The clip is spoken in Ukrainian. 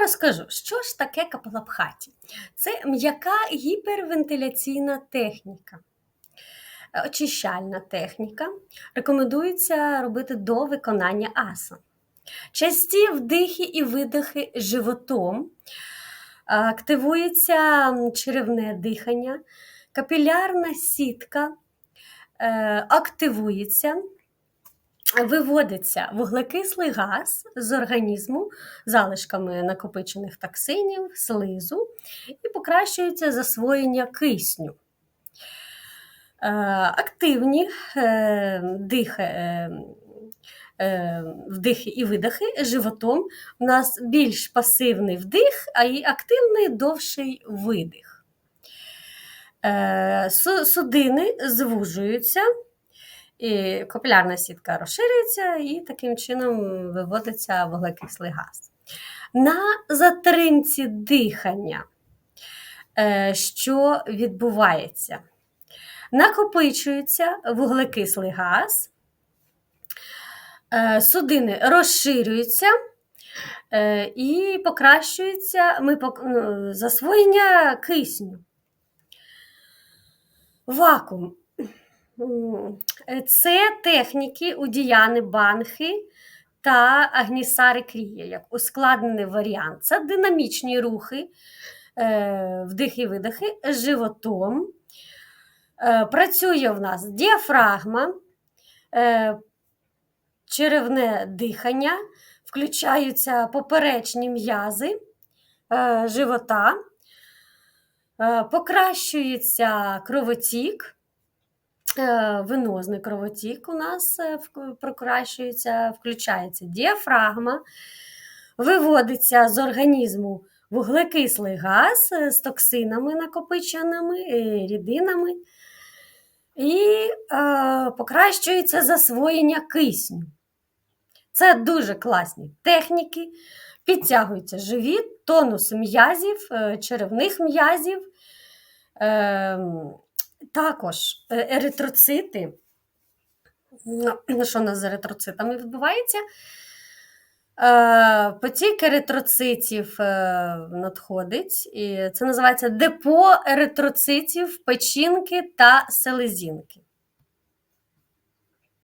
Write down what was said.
розкажу, що ж таке капалабхаті. Це м'яка гіпервентиляційна техніка, очищальна техніка. Рекомендується робити до виконання асан. Часті вдихи і видихи животом, активується черевне дихання, капілярна сітка е, активується. Виводиться вуглекислий газ з організму залишками накопичених токсинів, слизу і покращується засвоєння кисню. Е, Активні е, дихи, е, вдихи і видихи животом. У нас більш пасивний вдих, а й активний довший видих. Судини звужуються. І капілярна сітка розширюється, і таким чином виводиться вуглекислий газ. На затримці дихання, е, що відбувається? Накопичується вуглекислий газ, е, судини розширюються е, і покращується ну, засвоєння кисню. Вакуум. Е, Це техніки у Діяни Банхи та Агнісари Крія, як ускладнений варіант. Це динамічні рухи, е, вдихи і видихи животом. Е, Працює в нас діафрагма, черевне дихання, включаються поперечні м'язи живота, покращується кровотік. Е, Венозний кровотік у нас е, вк- покращується, включається діафрагма, виводиться з організму вуглекислий газ е, з токсинами накопиченими, е, рідинами, і е, покращується засвоєння кисню. Це дуже класні техніки. Підтягується живіт, тонус м'язів, е, черевних м'язів. Ем, також е, еритроцити. Ну, Що у нас з еритроцитами відбувається? Е, Потік еритроцитів е, надходить, і це називається депо еритроцитів, печінки та селезінки.